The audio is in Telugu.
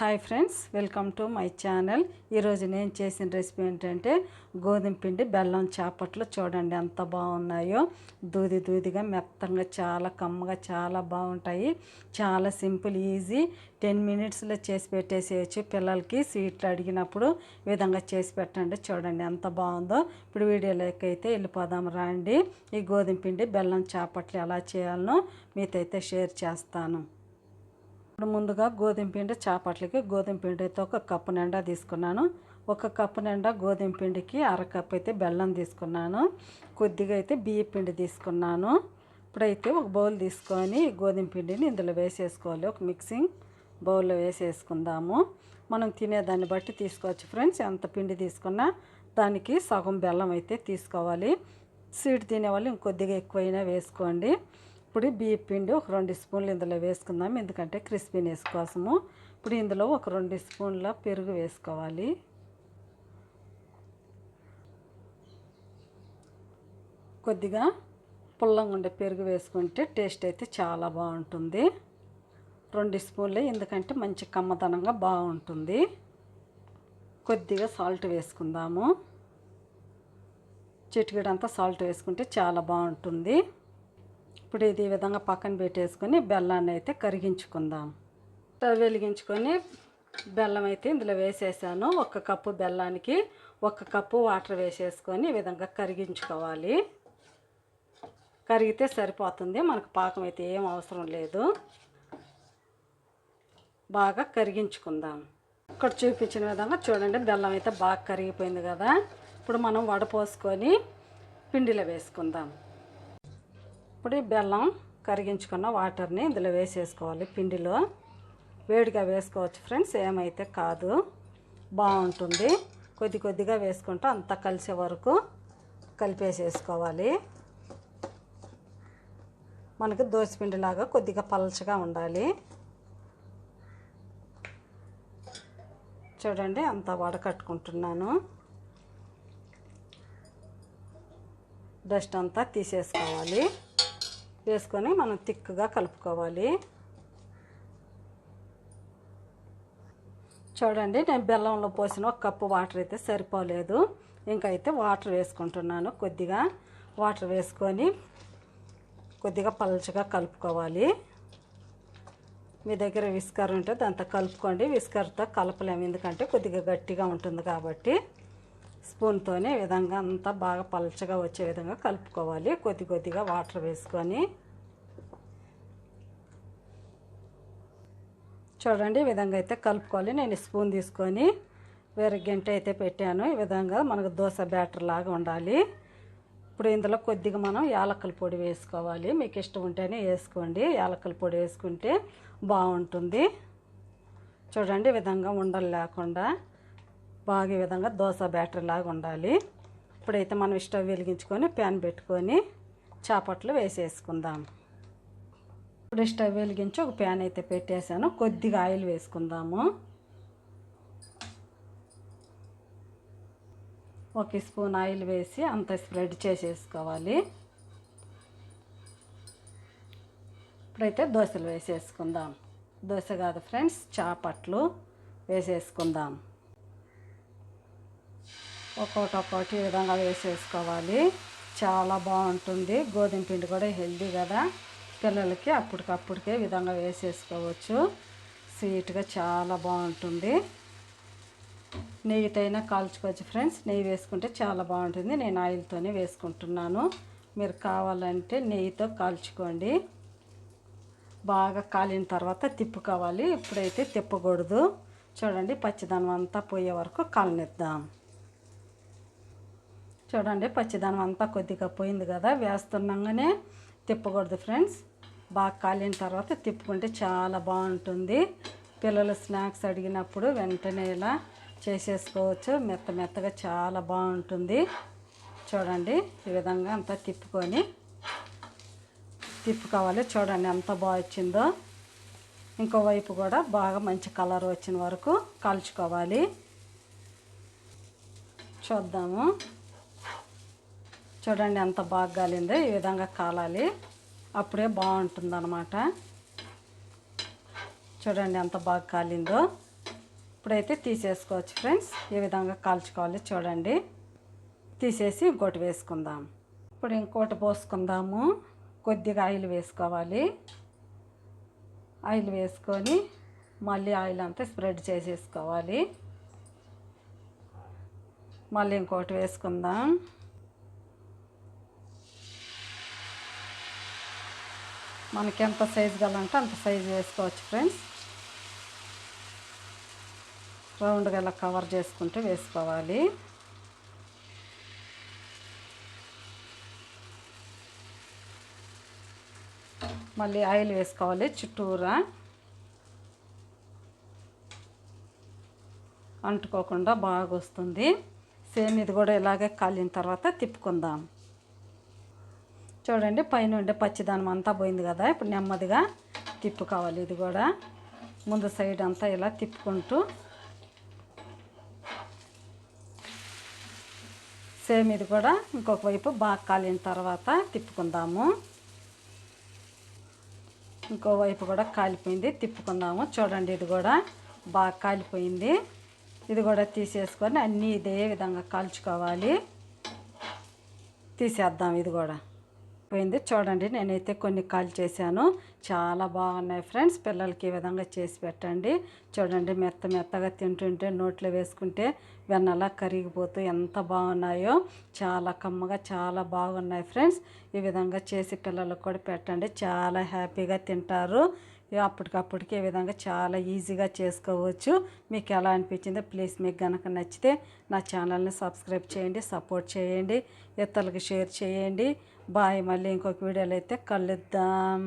Hi friends welcome to my channel. ఈరోజు నేను చేసిన రెసిపీ ఏంటంటే గోధుమ పిండి బెల్లం చేపట్లు చూడండి ఎంత బాగున్నాయో. దూది దూదిగా మెత్తంగా చాలా కమ్మగా చాలా బాగుంటాయి. చాలా సింపుల్ ఈజీ. టెన్ మినిట్స్లో చేసి పెట్టేసేయచ్చు. పిల్లలకి స్వీట్లు అడిగినప్పుడు విధంగా చేసి పెట్టండి. చూడండి ఎంత బాగుందో. ఇప్పుడు వీడియోలోకి అయితే వెళ్ళిపోదాం రండి. ఈ గోధుమ పిండి బెల్లం చేపట్లు ఎలా చేయాలనో మీతో అయితే షేర్ చేస్తాను. ఇప్పుడు ముందుగా గోధుమ పిండి చేపట్లకి గోధుమ పిండి అయితే ఒక కప్పు నిండా తీసుకున్నాను. ఒక కప్పు నిండా గోధుమ పిండికి అరకప్పు అయితే బెల్లం తీసుకున్నాను. కొద్దిగా అయితే బియ్య పిండి తీసుకున్నాను. ఇప్పుడైతే ఒక బౌల్ తీసుకొని గోధుమ పిండిని ఇందులో వేసేసుకోవాలి. ఒక మిక్సింగ్ బౌల్లో వేసేసుకుందాము. మనం తినేదాన్ని బట్టి తీసుకోవచ్చు ఫ్రెండ్స్. ఎంత పిండి తీసుకున్నా దానికి సగం బెల్లం అయితే తీసుకోవాలి. స్వీట్ తినేవాళ్ళు ఇంకొద్దిగా ఎక్కువైనా వేసుకోండి. ఇప్పుడు బియ్యం పిండి ఒక రెండు స్పూన్లు ఇందులో వేసుకుందాం. ఎందుకంటే క్రిస్పీనెస్ కోసము. ఇప్పుడు ఇందులో ఒక రెండు స్పూన్ల పెరుగు వేసుకోవాలి. కొద్దిగా పుల్లంగా ఉండే పెరుగు వేసుకుంటే టేస్ట్ అయితే చాలా బాగుంటుంది. రెండు స్పూన్లే ఎందుకంటే మంచి కమ్మదనంగా బాగుంటుంది. కొద్దిగా సాల్ట్ వేసుకుందాము. చిటికీడంతా సాల్ట్ వేసుకుంటే చాలా బాగుంటుంది. ఇప్పుడు ఇది ఈ విధంగా పక్కన పెట్టేసుకొని బెల్లాన్ని అయితే కరిగించుకుందాం. స్టవ్ వెలిగించుకొని బెల్లం అయితే ఇందులో వేసేసాను. ఒక కప్పు బెల్లానికి ఒక కప్పు వాటర్ వేసేసుకొని ఈ విధంగా కరిగించుకోవాలి. కరిగితే సరిపోతుంది. మనకు పాకం అయితే ఏం అవసరం లేదు. బాగా కరిగించుకుందాం. ఇక్కడ చూపించిన విధంగా చూడండి బెల్లం అయితే బాగా కరిగిపోయింది కదా. ఇప్పుడు మనం వడపోసుకొని పిండిలో వేసుకుందాం. ఇప్పుడు బెల్లం కరిగించుకున్న వాటర్ని ఇందులో వేసేసుకోవాలి. పిండిలో వేడిగా వేసుకోవచ్చు ఫ్రెండ్స్. ఏమైతే కాదు బాగుంటుంది. కొద్ది కొద్దిగా వేసుకుంటూ అంతా కలిసే వరకు కలిపేసేసుకోవాలి. మనకు దోశపిండిలాగా కొద్దిగా పలచగా ఉండాలి. చూడండి అంతా వడకట్టుకుంటున్నాను. డస్ట్ అంతా తీసేసుకోవాలి. వేసుకొని మనం తిక్కుగా కలుపుకోవాలి. చూడండి నేను బెల్లంలో పోసిన ఒక కప్పు వాటర్ అయితే సరిపోలేదు. ఇంకైతే వాటర్ వేసుకుంటున్నాను కొద్దిగా. వాటర్ వేసుకొని కొద్దిగా పలచగా కలుపుకోవాలి. మీ దగ్గర విస్కర్ ఉంటే దాంతో కలుపుకోండి. విస్కర్తో కలపలేము ఎందుకంటే కొద్దిగా గట్టిగా ఉంటుంది కాబట్టి. స్పూన్తోనే విధంగా అంతా బాగా పలచగా వచ్చే విధంగా కలుపుకోవాలి. కొద్ది కొద్దిగా వాటర్ వేసుకొని. చూడండి ఈ విధంగా అయితే కలుపుకోవాలి. నేను స్పూన్ తీసుకొని వేరే గంట అయితే పెట్టాను. ఈ విధంగా మనకు దోశ బ్యాటర్ లాగా ఉండాలి. ఇప్పుడు ఇందులో కొద్దిగా మనం యాలక్కల పొడి వేసుకోవాలి. మీకు ఇష్టం ఉంటేనే వేసుకోండి. యాలక్కల పొడి వేసుకుంటే బాగుంటుంది. చూడండి విధంగా ఉండలు లేకుండా. బాగా విధంగా దోశ బ్యాటర్ లాగా ఉండాలి. ఇప్పుడైతే మనం స్టవ్ వెలిగించుకొని ప్యాన్ పెట్టుకొని చేపట్లు వేసేసుకుందాం. ఇప్పుడు స్టవ్ వెలిగించి ఒక ప్యాన్ అయితే పెట్టేశాను. కొద్దిగా ఆయిల్ వేసుకుందాము. ఒక స్పూన్ ఆయిల్ వేసి అంత స్ప్రెడ్ చేసేసుకోవాలి. ఇప్పుడైతే దోశలు వేసేసుకుందాం. దోశ కాదు ఫ్రెండ్స్ చాపట్లు వేసేసుకుందాం. ఒక్కొక్కటి ఒక్కొక్కటి ఈ విధంగా వేసేసుకోవాలి. చాలా బాగుంటుంది. గోధుమ పిండి కూడా హెల్దీ కదా. పిల్లలకి అప్పటికప్పుడికే విధంగా వేసేసుకోవచ్చు. స్వీట్గా చాలా బాగుంటుంది. నెయ్యితో అయినా కాల్చుకోవచ్చు ఫ్రెండ్స్. నెయ్యి వేసుకుంటే చాలా బాగుంటుంది. నేను ఆయిల్తోనే వేసుకుంటున్నాను. మీరు కావాలంటే నెయ్యితో కాల్చుకోండి. బాగా కాలిన తర్వాత తిప్పుకోవాలి. ఇప్పుడైతే తిప్పకూడదు. చూడండి పచ్చిదనం అంతా పోయే వరకు కాలనిద్దాం. చూడండి పచ్చిదనం అంతా కొద్దిగా పోయింది కదా వేస్తున్నాగానే తిప్పకూడదు ఫ్రెండ్స్. బాగా కాలిన తర్వాత తిప్పుకుంటే చాలా బాగుంటుంది. పిల్లలు స్నాక్స్ అడిగినప్పుడు వెంటనే ఇలా చేసేసుకోవచ్చు. మెత్త మెత్తగా చాలా బాగుంటుంది. చూడండి ఈ విధంగా అంతా తిప్పుకొని తిప్పుకోవాలి. చూడండి ఎంత బాగా వచ్చిందో. ఇంకోవైపు కూడా బాగా మంచి కలర్ వచ్చిన వరకు కాల్చుకోవాలి. చూద్దాము. చూడండి ఎంత బాగా కాలిందో ఈ విధంగా కాలాలి. అప్పుడే బాగుంటుంది అనమాట చూడండి ఎంత బాగా కాలిందో. ఇప్పుడైతే తీసేసుకోవచ్చు ఫ్రెండ్స్. ఏ విధంగా కాల్చుకోవాలి చూడండి. తీసేసి ఇంకోటి వేసుకుందాం. ఇప్పుడు ఇంకోటి పోసుకుందాము. కొద్దిగా ఆయిల్ వేసుకోవాలి. ఆయిల్ వేసుకొని మళ్ళీ ఆయిల్ అంతా స్ప్రెడ్ చేసేసుకోవాలి. మళ్ళీ ఇంకోటి వేసుకుందాం. మనకి ఎంత సైజు కావాలంటే అంత సైజు వేసుకోవచ్చు ఫ్రెండ్స్ రౌండ్గా ఇలా కవర్ చేసుకుంటూ వేసుకోవాలి. మళ్ళీ ఆయిల్ వేసుకోవాలి చుట్టూరా. అంటుకోకుండా బాగా వస్తుంది. సేమ్ ఇది కూడా ఇలాగే కాలిన తర్వాత తిప్పుకుందాం. చూడండి పైన ఉండే పచ్చిదానం అంతా పోయింది కదా ఇప్పుడు నెమ్మదిగా తిప్పుకోవాలి ఇది కూడా. ముందు సైడ్ అంతా ఇలా తిప్పుకుంటూ సేమ్ ఇది కూడా ఇంకొక వైపు బాగా కాలిన తర్వాత తిప్పుకుందాము. ఇంకో వైపు కూడా కాలిపోయింది తిప్పుకుందాము. చూడండి ఇది కూడా బాగా కాలిపోయింది. ఇది కూడా తీసేసుకొని అన్నీ ఇదే విధంగా కాల్చుకోవాలి. తీసేద్దాం ఇది కూడా. పోయింది చూడండి నేనైతే కొన్ని కాల్ చేశాను. చాలా బాగున్నాయి ఫ్రెండ్స్. పిల్లలకి ఈ విధంగా చేసి పెట్టండి. చూడండి మెత్త మెత్తగా తింటుంటే నోట్లో వేసుకుంటే వెన్నలా కరిగిపోతూ ఎంత బాగున్నాయో. చాలా కమ్మగా చాలా బాగున్నాయి ఫ్రెండ్స్. ఈ విధంగా చేసి పిల్లలకు కూడా పెట్టండి. చాలా హ్యాపీగా తింటారు. అప్పటికప్పటికి ఈ విధంగా చాలా ఈజీగా చేసుకోవచ్చు. మీకు ఎలా అనిపించిందో ప్లీజ్ మీకు కనుక నచ్చితే నా ఛానల్ని సబ్స్క్రైబ్ చేయండి సపోర్ట్ చేయండి ఇతరులకు షేర్ చేయండి. బాయ్ మళ్ళీ ఇంకొక వీడియోలో అయితే కలుద్దాం.